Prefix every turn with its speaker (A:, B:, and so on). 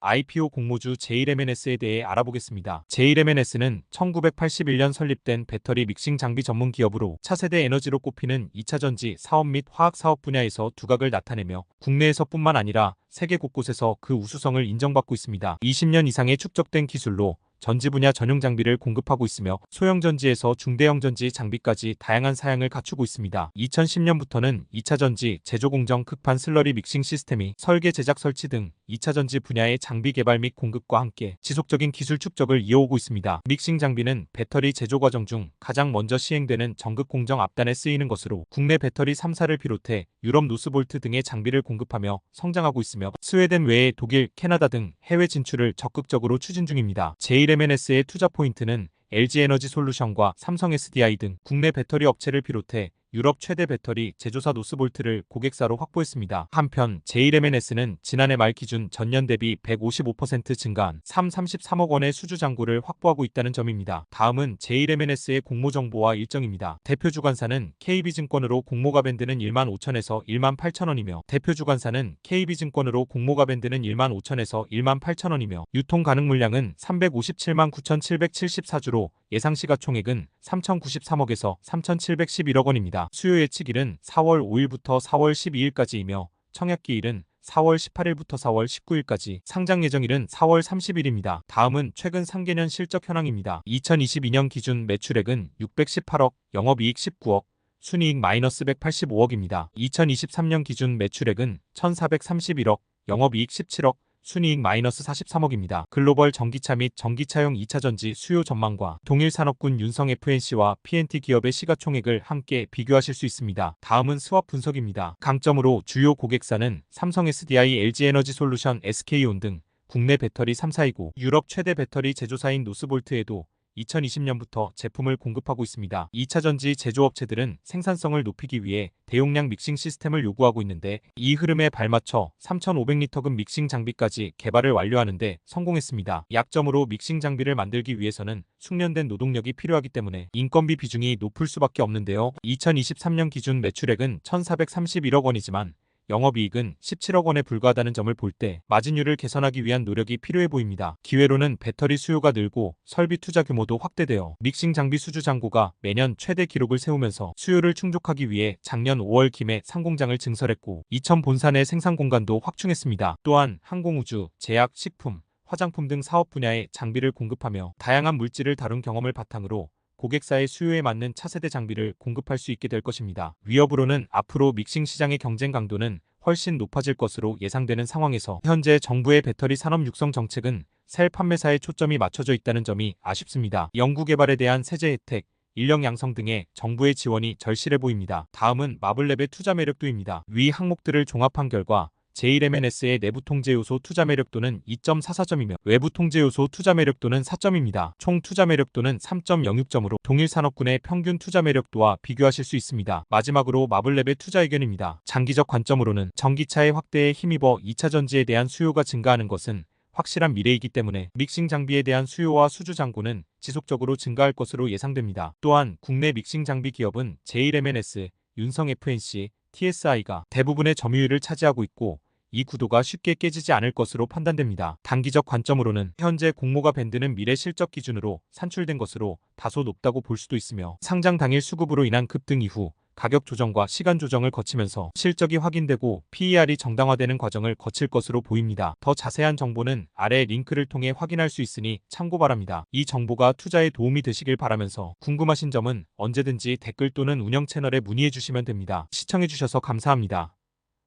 A: IPO 공모주 제일MNS에 대해 알아보겠습니다. 제일MNS는 1981년 설립된 배터리 믹싱 장비 전문 기업으로 차세대 에너지로 꼽히는 2차 전지 사업 및 화학 사업 분야에서 두각을 나타내며 국내에서뿐만 아니라 세계 곳곳에서 그 우수성을 인정받고 있습니다. 20년 이상의 축적된 기술로 전지 분야 전용 장비를 공급하고 있으며 소형 전지에서 중대형 전지 장비까지 다양한 사양을 갖추고 있습니다. 2010년부터는 2차 전지 제조 공정 극판 슬러리 믹싱 시스템이 설계 제작 설치 등 2차 전지 분야의 장비 개발 및 공급과 함께 지속적인 기술 축적을 이어오고 있습니다. 믹싱 장비는 배터리 제조 과정 중 가장 먼저 시행되는 전극 공정 앞단에 쓰이는 것으로 국내 배터리 3사를 비롯해 유럽 노스볼트 등의 장비를 공급하며 성장하고 있으며 스웨덴 외에 독일, 캐나다 등 해외 진출을 적극적으로 추진 중입니다. 제일MNS의 투자 포인트는 LG에너지 솔루션과 삼성 SDI 등 국내 배터리 업체를 비롯해 유럽 최대 배터리 제조사 노스볼트를 고객사로 확보했습니다. 한편 제일MNS는 지난해 말 기준 전년 대비 155% 증가한 333억 원의 수주 잔고를 확보하고 있다는 점입니다. 다음은 제일MNS의 공모 정보와 일정입니다. 대표 주관사는 KB증권으로 공모가 밴드는 1만 5천에서 1만 8천 원이며 대표 주관사는 KB증권으로 공모가 밴드는 1만 5천에서 1만 8천 원이며 유통 가능 물량은 357만 9,774주로 예상 시가총액은 3,093억에서 3,711억 원입니다. 수요 예측일은 4월 5일부터 4월 12일까지이며 청약기일은 4월 18일부터 4월 19일까지 상장 예정일은 4월 30일입니다. 다음은 최근 상계년 실적 현황입니다. 2022년 기준 매출액은 618억, 영업이익 19억, 순이익 마이너스 185억입니다. 2023년 기준 매출액은 1431억, 영업이익 17억, 순이익 마이너스 43억입니다. 글로벌 전기차 및 전기차용 2차 전지 수요 전망과 동일 산업군 윤성 FNC와 PNT 기업의 시가총액을 함께 비교하실 수 있습니다. 다음은 스왑 분석입니다. 강점으로 주요 고객사는 삼성 SDI, LG에너지 솔루션, SK온 등 국내 배터리 3사이고 유럽 최대 배터리 제조사인 노스볼트에도 2020년부터 제품을 공급하고 있습니다. 2차 전지 제조업체들은 생산성을 높이기 위해 대용량 믹싱 시스템을 요구하고 있는데 이 흐름에 발맞춰 3,500리터급 믹싱 장비까지 개발을 완료하는데 성공했습니다. 약점으로 믹싱 장비를 만들기 위해서는 숙련된 노동력이 필요하기 때문에 인건비 비중이 높을 수밖에 없는데요. 2023년 기준 매출액은 1,431억 원이지만 영업이익은 17억 원에 불과하다는 점을 볼 때 마진율을 개선하기 위한 노력이 필요해 보입니다. 기회로는 배터리 수요가 늘고 설비 투자 규모도 확대되어 믹싱 장비 수주 잔고가 매년 최대 기록을 세우면서 수요를 충족하기 위해 작년 5월 김에 상공장을 증설했고 이천 본산의 생산 공간도 확충했습니다. 또한 항공우주, 제약, 식품, 화장품 등 사업 분야에 장비를 공급하며 다양한 물질을 다룬 경험을 바탕으로 고객사의 수요에 맞는 차세대 장비를 공급할 수 있게 될 것입니다. 위협으로는 앞으로 믹싱 시장의 경쟁 강도는 훨씬 높아질 것으로 예상되는 상황에서 현재 정부의 배터리 산업 육성 정책은 셀 판매사에 초점이 맞춰져 있다는 점이 아쉽습니다. 연구개발에 대한 세제 혜택, 인력 양성 등의 정부의 지원이 절실해 보입니다. 다음은 마블랩의 투자 매력도입니다. 위 항목들을 종합한 결과 제일MNS의 내부 통제 요소 투자 매력도는 2.44점이며 외부 통제 요소 투자 매력도는 4점입니다. 총 투자 매력도는 3.06점으로 동일 산업군의 평균 투자 매력도와 비교하실 수 있습니다. 마지막으로 마블랩의 투자 의견입니다. 장기적 관점으로는 전기차의 확대에 힘입어 2차 전지에 대한 수요가 증가하는 것은 확실한 미래이기 때문에 믹싱 장비에 대한 수요와 수주 잔고는 지속적으로 증가할 것으로 예상됩니다. 또한 국내 믹싱 장비 기업은 제일MNS, 윤성 FNC, TSI가 대부분의 점유율을 차지하고 있고 이 구도가 쉽게 깨지지 않을 것으로 판단됩니다. 단기적 관점으로는 현재 공모가 밴드는 미래 실적 기준으로 산출된 것으로 다소 높다고 볼 수도 있으며 상장 당일 수급으로 인한 급등 이후 가격 조정과 시간 조정을 거치면서 실적이 확인되고 PER이 정당화되는 과정을 거칠 것으로 보입니다. 더 자세한 정보는 아래 링크를 통해 확인할 수 있으니 참고 바랍니다. 이 정보가 투자에 도움이 되시길 바라면서 궁금하신 점은 언제든지 댓글 또는 운영 채널에 문의해 주시면 됩니다. 시청해 주셔서 감사합니다.